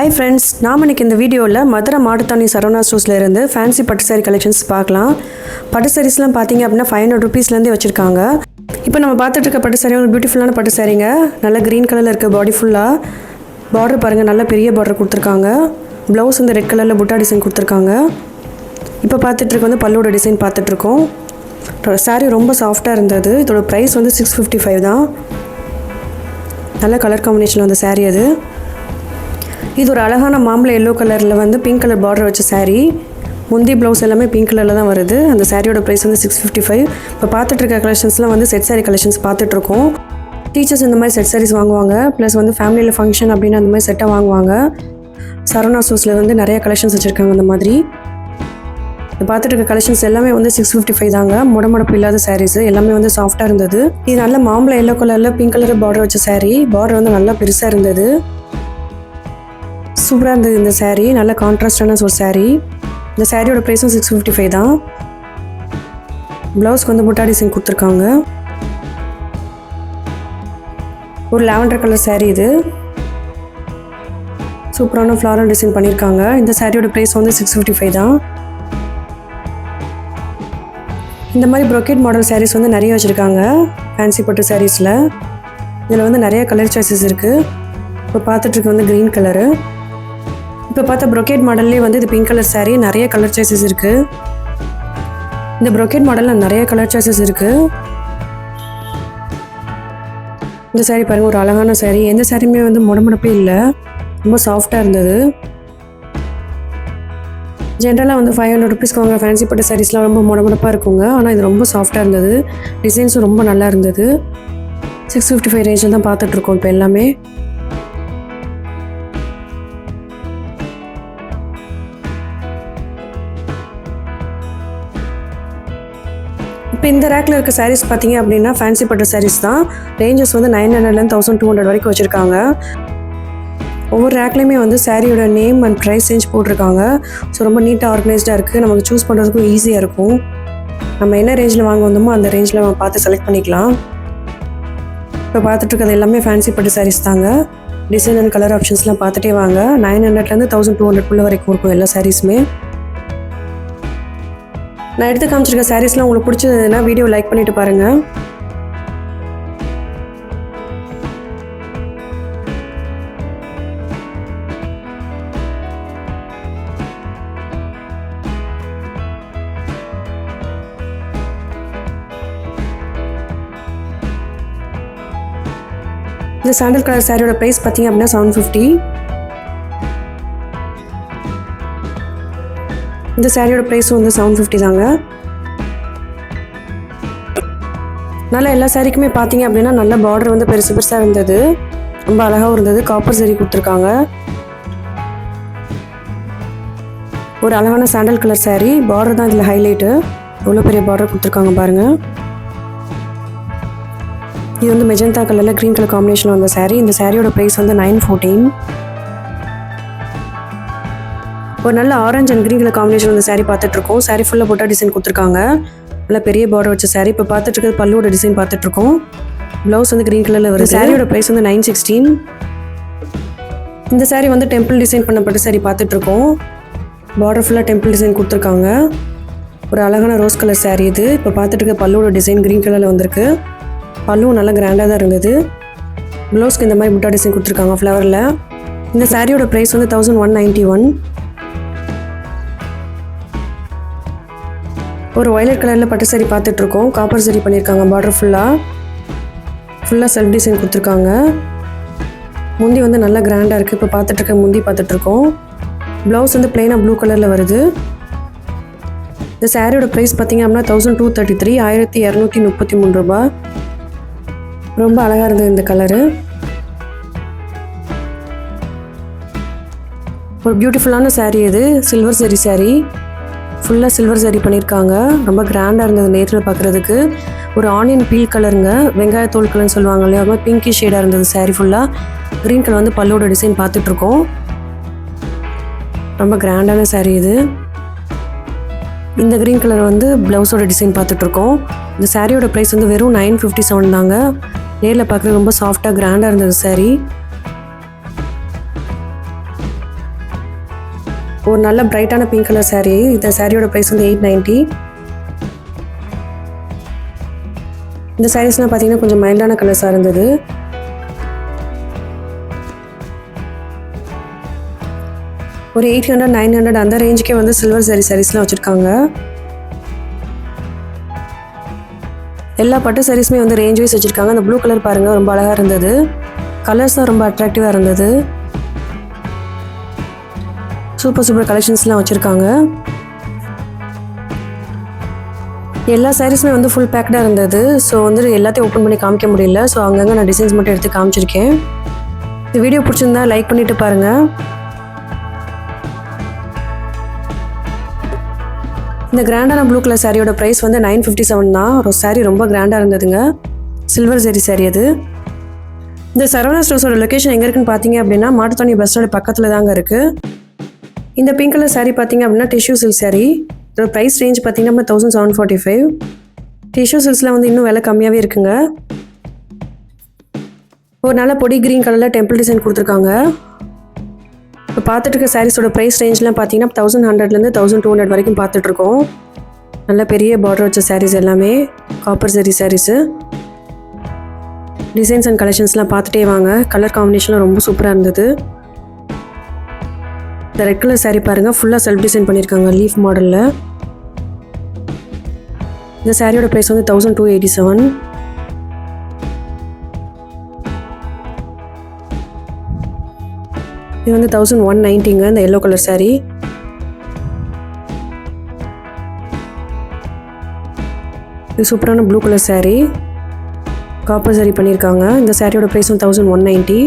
Hi friends நாம் இன்னைக்கு இந்த வீடியோவில் மதுரை மாட்டுத்தாணி சரவணா ஸ்டோர்ஸில் இருந்து ஃபேன்சி பட்டு சாரி கலெக்ஷன்ஸ் பார்க்கலாம். பட்டு சாரீஸ்லாம் பார்த்தீங்க அப்படின்னா ஃபைவ் ஹண்ட்ரட் ருபீஸ்லேருந்தே வச்சுருக்காங்க. இப்போ நம்ம பார்த்துட்டு இருக்க பட்டு சாரி ஒரு பியூட்டிஃபுல்லான பட்டு சாரிங்க நல்லா க்ரீன் கலரில் இருக்க பாடி ஃபுல்லாக பார்டர் பாருங்கள் நல்ல பெரிய பார்டர் கொடுத்துருக்காங்க. ப்ளவுஸ் வந்து ரெட் கலரில் புட்டா டிசைன் கொடுத்துருக்காங்க. இப்போ பார்த்துட்ருக்க வந்து பல்லோட டிசைன் பார்த்துட்ருக்கோம் சாரி ரொம்ப சாஃப்டாக இருந்தது. இதோட ப்ரைஸ் வந்து சிக்ஸ் ஃபிஃப்டி ஃபைவ் தான். நல்ல கலர் காம்பினேஷன் வந்த சாரி அது. இது ஒரு அழகான மாம்பழ எல்லோ கலரில் வந்து பிங்க் கலர் பார்டர் வச்ச சாரீ முந்தி ப்ளவுஸ் எல்லாமே பிங்க் கலரில் தான் வருது. அந்த சாரியோட ப்ரைஸ் வந்து சிக்ஸ் ஃபிஃப்டி ஃபைவ் இப்போ பார்த்துட்டு இருக்க கலெக்ஷன்ஸ்லாம் வந்து செட் சாரி கலெக்ஷன்ஸ் பார்த்துட்ருக்கோம் டீச்சர்ஸ் இந்த மாதிரி செட் சாரீஸ் வாங்குவாங்க. ப்ளஸ் வந்து ஃபேமிலியில் ஃபங்க்ஷன் அப்படின்னு அந்த மாதிரி செட்டாக வாங்குவாங்க. சரவணா ஸ்டோர்ஸில் வந்து நிறைய கலெக்ஷன்ஸ் வச்சுருக்காங்க அந்த மாதிரி. இப்போ பார்த்துட்டு இருக்க கலெக்ஷன்ஸ் எல்லாமே வந்து சிக்ஸ் ஃபிஃப்டி ஃபைவ் தாங்க முடமுடப்பு இல்லாத சாரீஸ் எல்லாமே வந்து சாஃப்டாக இருந்தது. இது நல்ல மாம்பழ எல்லோ கலரில் பிங்க் கலர் பார்டர் வச்ச சாரீ பார்டர் வந்து நல்லா பெருசாக இருந்தது. சூப்பராக இருந்தது இந்த சேரீ நல்ல கான்ட்ராஸ்டான ஒரு சேரீ இந்த சாரியோட ப்ரைஸும் சிக்ஸ் ஃபிஃப்டி ஃபைவ் தான். ப்ளவுஸ்க்கு வந்து முட்டா டிசைன் கொடுத்துருக்காங்க. ஒரு லாவெண்டர் கலர் சேரீ இது. சூப்பரான ஃப்ளாரல் டிசைன் பண்ணியிருக்காங்க. இந்த சாரியோட ப்ரைஸ் வந்து சிக்ஸ் ஃபிஃப்டி ஃபைவ் தான். இந்த மாதிரி ப்ரொக்கேட் மாடல் சாரீஸ் வந்து நிறைய வச்சுருக்காங்க. ஃபேன்சி பட்டு சாரீஸில் இதில் வந்து நிறைய கலர் சாய்ஸஸ் இருக்குது இப்போ பார்த்துட்ருக்கு வந்து க்ரீன் கலரு இப்போ பார்த்தா ப்ரொக்கேட் மாடல்லே வந்து இது பிங்க் கலர் saree நிறைய கலர் சாய்ஸஸ் இருக்குது இந்த ப்ரொக்கேட் மாடலில் நிறைய கலர் சாய்ஸஸ் இருக்குது இந்த saree பாருங்கள் ஒரு அழகான saree. எந்த சாரியுமே வந்து முடமுடப்பே இல்லை. ரொம்ப சாஃப்டாக இருந்தது. ஜென்ரலாக வந்து ஃபைவ் ஹண்ட்ரட் ருபீஸ்க்கு வாங்க ஃபேன்சி பட்டு சாரீஸ்லாம் ரொம்ப முடமுடப்பாக இருக்குங்க. ஆனால் இது ரொம்ப சாஃப்டாக இருந்தது. டிசைன்ஸும் ரொம்ப நல்லா இருந்தது. சிக்ஸ் ஃபிஃப்டி ஃபைவ் ரேஞ்சில் தான் பார்த்துட்ருக்கோம் இப்போ எல்லாமே. இப்போ இந்த ரேக்கில் இருக்க சாரீஸ் பார்த்தீங்க அப்படின்னா ஃபேன்சி பட்டு சாரீஸ் தான். ரேஞ்சஸ் வந்து நைன் ஹண்ட்ரட்லேருந்து தௌசண்ட் டூ ஹண்ட்ரட் வரைக்கும் வச்சுருக்காங்க. ஒவ்வொரு ரேக்லேயுமே வந்து சாரியோட நேம் அண்ட் ப்ரைஸ் சேஞ்ச் போட்டிருக்காங்க. ஸோ ரொம்ப நீட்டாக ஆர்கனைஸ்டாக இருக்குது நமக்கு சூஸ் பண்ணுறதுக்கும் ஈஸியாக இருக்கும். நம்ம என்ன ரேஞ்சில் வாங்க வந்தோமோ அந்த ரேஞ்சில் நம்ம பார்த்து செலக்ட் பண்ணிக்கலாம். இப்போ பார்த்துட்ருக்கிறது எல்லாமே ஃபேன்சி பட்டு சாரீஸ் தாங்க. டிசைன் அண்ட் கலர் ஆப்ஷன்ஸ்லாம் பார்த்துட்டே வாங்க. நைன் ஹண்ட்ரட்லேருந்து தௌசண்ட் டூ ஹண்ட்ரட்குள்ளே வரைக்கும் இருக்கும் எல்லா சாரீஸுமே நான் எடுத்து காமிச்சிருக்க சாரீஸ்லாம் உங்களுக்கு பிடிச்சதுன்னா வீடியோ லைக் பண்ணிட்டு பாருங்கள் இந்த சாண்டல் கலர் சாரியோட ப்ரைஸ் பார்த்தீங்க அப்படின்னா செவன் ஃபிஃப்டி இந்த சாரியோட ப்ரைஸும் வந்து செவன் ஃபிஃப்டி தாங்க. நல்ல எல்லா சேரீக்குமே பார்த்தீங்க அப்படின்னா நல்ல பார்டர் வந்து பெருசு பெருசாக இருந்தது. ரொம்ப அழகாகவும் இருந்தது. காப்பர் சரி கொடுத்துருக்காங்க. ஒரு அழகான சாண்டல் கலர் சாரீ பார்டர் தான் இதில் ஹைலைட்டு எவ்வளோ பெரிய பார்டர் கொடுத்துருக்காங்க பாருங்கள் இது வந்து மெஜந்தா கலரில் க்ரீன் கலர் காம்பினேஷன் வந்த சாரீ இந்த சாரியோட ப்ரைஸ் வந்து நைன் ஃபோர்டீன் ஒரு நல்ல orange and green colour combination வந்த saree பார்த்துட்ருக்கோம். Saree ஃபுல்லாக போட்டா டிசைன் கொடுத்துருக்காங்க. நல்ல பெரிய பார்டர் வச்ச saree. இப்போ பார்த்துட்டு இருக்கிறது பல்லுவோட டிசைன் பார்த்துட்ருக்கோம். ப்ளவுஸ் வந்து க்ரீன் கலரில் வருது. சாரியோட ப்ரைஸ் வந்து நைன் சிக்ஸ்டீன் இந்த saree வந்து டெம்பிள் டிசைன் பண்ணப்பட்ட saree பார்த்துட்ருக்கோம். பார்டர் ஃபுல்லாக டெம்பிள் டிசைன் கொடுத்துருக்காங்க. ஒரு அழகான ரோஸ் கலர் saree இது. இப்போ பார்த்துட்டு இருக்க பல்லுவோட டிசைன் க்ரீன் கலரில் வந்திருக்கு. பல்லுவும் நல்லா கிராண்டாக தான் இருந்தது. ப்ளவுஸ்க்கு இந்த மாதிரி முட்டா டிசைன் கொடுத்துருக்காங்க ஃப்ளவரில் இந்த சாரியோட ப்ரைஸ் வந்து தௌசண்ட் ஒன் நைன்ட்டி ஒன் ஒரு ஒயலட் கலரில் பட்டு சரி பார்த்துட்ருக்கோம். காப்பர் சரி பண்ணியிருக்காங்க பார்டர் ஃபுல்லாக ஃபுல்லாக செல்ஃப் டிசைன் கொடுத்துருக்காங்க. முந்தி வந்து நல்லா கிராண்டாக இருக்குது இப்போ பார்த்துட்ருக்க முந்தி பார்த்துட்ருக்கோம். ப்ளவுஸ் வந்து பிளெயினாக ப்ளூ கலரில் வருது. இந்த சாரியோட ப்ரைஸ் பார்த்தீங்க அப்படின்னா தௌசண்ட் டூ தேர்ட்டி த்ரீ ஆயிரத்தி இரநூத்தி முப்பத்தி மூணு ரூபாய். ரொம்ப அழகாக இருந்தது இந்த கலரு ஒரு பியூட்டிஃபுல்லான saree இது. சில்வர் சரி சாரீ ஃபுல்லாக சில்வர் சரி பண்ணியிருக்காங்க ரொம்ப கிராண்டாக இருந்தது நேரில் பார்க்குறதுக்கு ஒரு ஆனியன் பீல் கலருங்க வெங்காய தோல் கலர்னு சொல்லுவாங்க இல்லையா? அது மாதிரி பிங்கி ஷேடாக இருந்தது சாரீ ஃபுல்லாக க்ரீன் கலர் வந்து பல்லோட டிசைன் பார்த்துட்ருக்கோம். ரொம்ப கிராண்டான சாரீ இது. இந்த க்ரீன் கலர் வந்து ப்ளவுஸோட டிசைன் பார்த்துட்ருக்கோம். இந்த சாரியோட ப்ரைஸ் வந்து வெறும் நைன் ஃபிஃப்டி செவன் தாங்க. நேரில் பார்க்குறது ரொம்ப சாஃப்டாக கிராண்டாக இருந்தது சாரீ ஒரு நல்ல பிரைட்டான பிங்க் கலர் saree. இந்த சாரியோட ப்ரைஸ் வந்து எயிட் நைன்ட்டி இந்த சாரீஸ்லாம் பார்த்தீங்கன்னா கொஞ்சம் மைல்டான கலர்ஸாக இருந்தது. ஒரு எயிட் ஹண்ட்ரட் நைன் ஹண்ட்ரட் அந்த ரேஞ்சுக்கே வந்து சில்வர் சாரி சாரீஸ்லாம் வச்சுருக்காங்க. எல்லா பட்டு சாரீஸுமே வந்து ரேஞ்ச் வைஸ் வச்சுருக்காங்க. அந்த ப்ளூ கலர் பாருங்கள் ரொம்ப அழகாக இருந்தது. கலர்ஸும் ரொம்ப அட்ராக்டிவாக இருந்தது. சூப்பர் சூப்பர் கலெக்ஷன்ஸ்லாம் வச்சுருக்காங்க. எல்லா சாரீஸுமே வந்து ஃபுல் பேக்டாக இருந்தது. ஸோ வந்து எல்லாத்தையும் ஓப்பன் பண்ணி காமிக்க முடியல. ஸோ அங்கங்கே நான் டிசைன்ஸ் மட்டும் எடுத்து காமிச்சிருக்கேன். இந்த வீடியோ பிடிச்சிருந்தா லைக் பண்ணிட்டு பாருங்கள் இந்த கிராண்டான ப்ளூ கலர் சாரியோட ப்ரைஸ் வந்து நைன் ஃபிஃப்டி செவன் தான். ஒரு சாரீ ரொம்ப கிராண்டாக இருந்ததுங்க. சில்வர் சாரி சாரி அது. இந்த சரவணா ஸ்டோர்ஸோட லொக்கேஷன் எங்கே இருக்குன்னு பார்த்தீங்க அப்படின்னா மாட்டுத்தாணி பஸ் ஸ்டாண்ட் பக்கத்தில் தாங்க இருக்குது இந்த பிங்க் கலர் சாரீ பார்த்தீங்க அப்படின்னா டிஷ்யூ சில்க் சாரீ இதோட ப்ரைஸ் ரேஞ்ச் பார்த்தீங்கன்னா thousand seven forty five tissue சில்க்ஸில் வந்து இன்னும் விலை கம்மியாகவே இருக்குங்க. ஒரு நல்ல பொடி க்ரீன் கலரில் டெம்பிள் டிசைன் கொடுத்துருக்காங்க. இப்போ பார்த்துட்டு இருக்க சாரீஸோட ப்ரைஸ் ரேஞ்ச்லாம் பார்த்தீங்கன்னா தௌசண்ட் ஹண்ட்ரட்லேருந்து தௌசண்ட் டூ ஹண்ட்ரட் வரைக்கும் பார்த்துட்ருக்கோம் நல்ல பெரிய பார்டர் வச்ச சாரீஸ் எல்லாமே காப்பர் சரி சாரீஸு டிசைன்ஸ் அண்ட் கலெக்ஷன்ஸ்லாம் பார்த்துட்டே வாங்க. கலர் காம்பினேஷன்லாம் ரொம்ப சூப்பராக இருந்தது. இந்த ரெட் கலர் சாரீ பாருங்கள் ஃபுல்லாக செல்ஃப் டிசைன் பண்ணியிருக்காங்க லீஃப் மாடலில் இந்த சாரியோட ப்ரைஸ் வந்து தௌசண்ட் டூ எயிட்டி செவன் இது வந்து தௌசண்ட் ஒன் நைன்ட்டிங்க இந்த எல்லோ கலர் saree. இது சூப்பரான blue colour saree. Copper saree பண்ணியிருக்காங்க இந்த சாரியோட ப்ரைஸ் வந்து தௌசண்ட் ஒன் நைன்ட்டி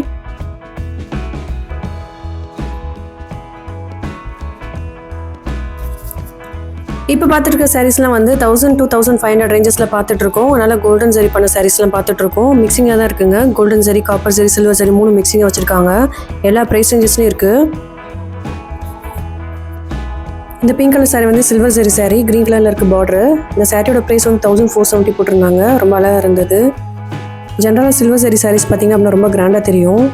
இப்போ பார்த்துட்டு இருக்க சாரீஸ்லாம் வந்து thousand two thousand five hundred ரேஞ்சஸில் பார்த்துட்டு இருக்கோம் அதனால் கோல்டன் சரி பண்ண சாரீஸ்லாம் பார்த்துட்டு இருக்கோம் மிக்சிங்காக தான் இருக்குங்க. கோல்டன் சரி காப்பர் சரி சில்வர் சரி மூணு மிக்சிங்காக வச்சுருக்காங்க. எல்லா ப்ரைஸ் ரேஞ்சஸ்லையும் இருக்குது இந்த பிங்க் கலர் saree வந்து சில்வர் சரி saree க்ரீன் கலரில் இருக்க பார்டர் இந்த சாரியோட ப்ரைஸ் வந்து தௌசண்ட் ஃபோர் செவன்ட்டி போட்டிருந்தாங்க. ரொம்ப அழகாக இருந்தது. ஜென்ரலாக சில்வர் சரி சாரீஸ் பார்த்தீங்க அப்படின்னா ரொம்ப கிராண்டாக தெரியும்.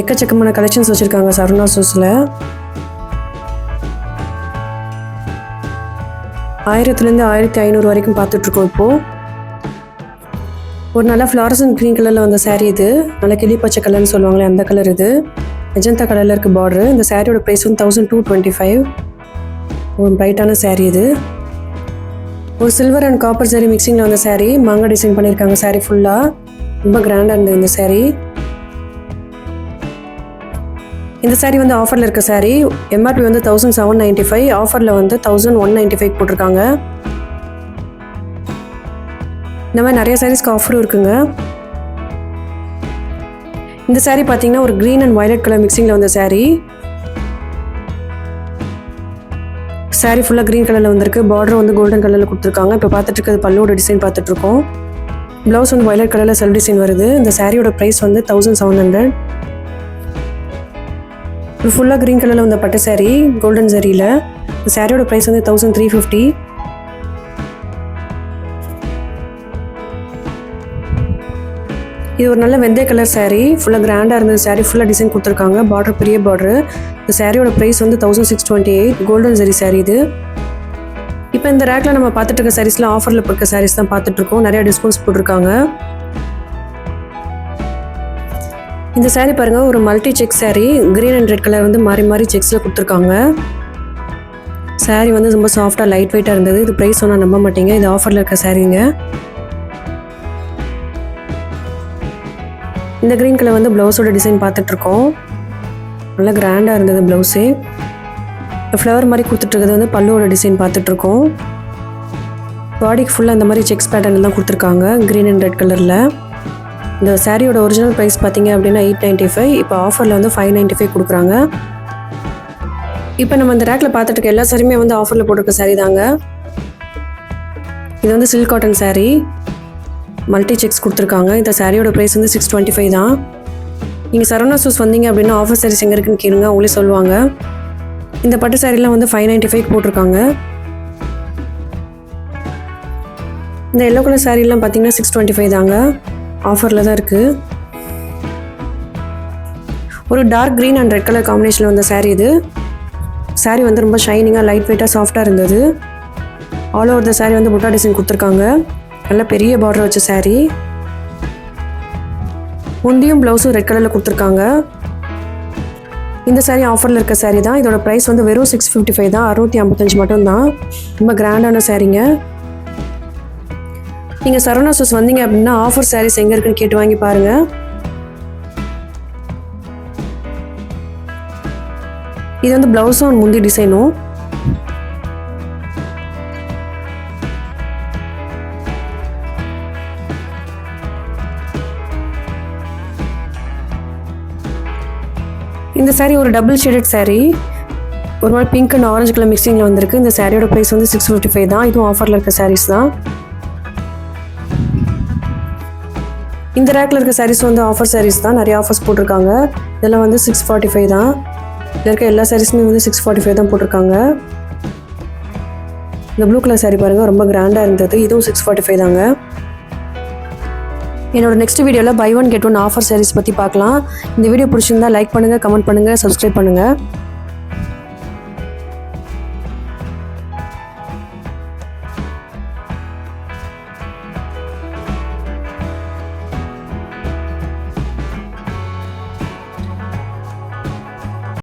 எக்கச்சக்கமான கலெக்ஷன்ஸ் வச்சுருக்காங்க சரவணா சூஸில் ஆயிரத்துலேருந்து ஆயிரத்தி ஐநூறு வரைக்கும் பார்த்துட்ருக்கோம் இப்போது ஒரு நல்ல ஃப்ளாரசன் க்ரீன் கலரில் வந்த சேரீ இது. நல்ல கிளி பச்சை கலர்னு சொல்லுவாங்களே அந்த கலர் இது. மெஜந்தா கலரில் இருக்க பார்டரு இந்த சாரியோட ப்ரைஸ் வந்து தௌசண்ட் டூ டுவெண்ட்டி ஃபைவ் ஒரு பிரைட்டான saree இது. ஒரு சில்வர் அண்ட் காப்பர் saree மிக்சிங்கில் வந்த சேரீ மாங்காய் டிசைன் பண்ணியிருக்காங்க saree ஃபுல்லாக ரொம்ப கிராண்டாக இருந்தது இந்த saree. இந்த சாரீ வந்து ஆஃபரில் இருக்க சாரீ எம்ஆர்பி வந்து தௌசண்ட் செவன் நைன்ட்டி ஃபைவ் ஆஃபரில் வந்து தௌசண்ட் ஒன் நைன்ட்டி ஃபைவ் போட்டிருக்காங்க. இந்த மாதிரி நிறைய சாரீஸ்க்கு ஆஃபரும் இருக்குங்க. இந்த சாரீ பார்த்தீங்கன்னா ஒரு க்ரீன் அண்ட் வயலட் கலர் மிக்சிங்கில் வந்த சாரீ சாரீ ஃபுல்லாக க்ரீன் கலரில் வந்திருக்கு. பார்டர் வந்து கோல்டன் கலரில் கொடுத்துருக்காங்க. இப்போ பார்த்துட்டு இருக்கிறது பல்லோட டிசைன் பார்த்துட்ருக்கோம் ப்ளவுஸ் வந்து violet கலரில் செல் டிசைன் வருது. இந்த சாரியோட ப்ரைஸ் வந்து தௌசண்ட் செவன் ஹண்ட்ரட் இது ஃபுல்லாக க்ரீன் கலரில் வந்த பட்டு saree கோல்டன் சாரியில் இந்த சாரியோட ப்ரைஸ் வந்து தௌசண்ட் த்ரீ ஃபிஃப்டி இது ஒரு நல்ல வெந்தய கலர் சாரீ ஃபுல்லாக கிராண்டாக இருந்தது சாரீ ஃபுல்லாக டிசைன் கொடுத்துருக்காங்க. பார்டர் பெரிய பார்டர் இந்த சாரியோட ப்ரைஸ் வந்து thousand six twenty eight golden zari saree இது. இப்போ இந்த ரேக்கில் நம்ம பார்த்துட்டு இருக்க சாரீஸ்லாம் ஆஃபரில் இருக்க சாரீஸ் தான் பார்த்துட்ருக்கோம் நிறையா டிஸ்கவுண்ட்ஸ் போட்டிருக்காங்க. இந்த சாரீ பாருங்கள் ஒரு multi check saree green and red colour வந்து மாறி மாறி செக்ஸில் கொடுத்துருக்காங்க. சாரீ வந்து ரொம்ப சாஃப்டாக லைட் வெயிட்டாக இருந்தது. இது ப்ரைஸ் சொன்னால் நம்ப மாட்டீங்க. இது ஆஃபரில் இருக்க சாரீங்க இந்த க்ரீன் கலர் வந்து ப்ளவுஸோட டிசைன் பார்த்துட்ருக்கோம். நல்லா கிராண்டாக இருந்தது ப்ளவுஸே ஃப்ளவர் மாதிரி கொடுத்துட்ருக்கிறது வந்து பல்லுவோட டிசைன் பார்த்துட்ருக்கோம். பாடிக்கு ஃபுல்லாக இந்த மாதிரி செக்ஸ் பேட்டர்ன் தான் கொடுத்துருக்காங்க க்ரீன் அண்ட் ரெட் கலரில் இந்த சாரியோட ஒரிஜினல் ப்ரைஸ் பார்த்தீங்க அப்படின்னா எயிட் நைன்ட்டி ஃபைவ் இப்போ ஆஃபரில் வந்து ஃபைவ் நைன்ட்டி ஃபைவ் கொடுக்குறாங்க. இப்போ நம்ம இந்த ரேக்கில் பார்த்துட்டு இருக்க எல்லா சாரியுமே வந்து ஆஃபரில் போட்டிருக்க சாரி தாங்க. இது வந்து silk cotton saree. Multi checks கொடுத்துருக்காங்க. இந்த சாரியோட ப்ரைஸ் வந்து சிக்ஸ் டுவெண்ட்டி ஃபைவ் தான். நீங்கள் சரவணா சூஸ் வந்தீங்க அப்படின்னா ஆஃபர் சாரீஸ் எங்கே இருக்குன்னு கேளுங்க. அவங்களே சொல்லுவாங்க. இந்த பட்டு சாரீலாம் வந்து ஃபைவ் நைன்ட்டி ஃபைவ் போட்டிருக்காங்க. இந்த எல்லோ கலர் சாரீலாம் பார்த்தீங்கன்னா சிக்ஸ் டுவெண்ட்டி ஃபைவ் தாங்க. ஆஃபரில் தான் இருக்குது ஒரு dark green and red colour காம்பினேஷனில் வந்த சாரீ இது. சாரீ வந்து ரொம்ப ஷைனிங்காக லைட் வெயிட்டாக சாஃப்டாக இருந்தது. ஆல் ஓவர் த சாரீ வந்து புட்டா டிசைன் கொடுத்துருக்காங்க. நல்ல பெரிய பார்டர் வச்ச சாரீ முந்தியும் ப்ளவுஸும் ரெட் கலரில் கொடுத்துருக்காங்க. இந்த சாரீ ஆஃபரில் இருக்க சாரீ தான். இதோட ப்ரைஸ் வந்து வெறும் சிக்ஸ் ஃபிஃப்டி ஃபைவ் தான். அறுநூற்றி ஐம்பத்தஞ்சு மட்டும்தான். ரொம்ப கிராண்டான சாரீங்க நீங்கள் சரவணா ஸ்டோர்ஸ் வந்தீங்க அப்படின்னா ஆஃபர் சாரீஸ் எங்கே இருக்குன்னு கேட்டு வாங்கி பாருங்கள் இது வந்து ப்ளவுஸும் முந்தி டிசைனும் இந்த saree ஒரு டபுள் ஷேடட் சாரீ ஒரு மாதிரி பிங்க் அண்ட் ஆரஞ்சு கலர் மிக்சிங்கில் வந்திருக்கு. இந்த சாரியோட ப்ரைஸ் வந்து சிக்ஸ் ஃபிஃப்டி ஃபைவ் தான். இதுவும் ஆஃபரில் இருக்க சாரீஸ் தான். இந்த ரேக்கில் இருக்க சாரீஸ் வந்து ஆஃபர் சாரீஸ் தான். நிறைய ஆஃபர்ஸ் போட்டிருக்காங்க. இதெல்லாம் வந்து சிக்ஸ் ஃபார்ட்டி ஃபைவ் தான். இதில் இருக்க எல்லா சாரீஸுமே வந்து சிக்ஸ் ஃபார்ட்டி ஃபைவ் தான் போட்டிருக்காங்க. இந்த ப்ளூ கலர் சாரீ பாருங்கள் ரொம்ப கிராண்டாக இருந்தது. இதுவும் சிக்ஸ் ஃபார்ட்டி ஃபைவ் தாங்க. என்னோட நெக்ஸ்ட் வீடியோவில் buy one get one offer sarees பற்றி பார்க்கலாம். இந்த வீடியோ பிடிச்சிருந்தா லைக் பண்ணுங்கள் கமெண்ட் பண்ணுங்கள் சப்ஸ்கிரைப் பண்ணுங்கள்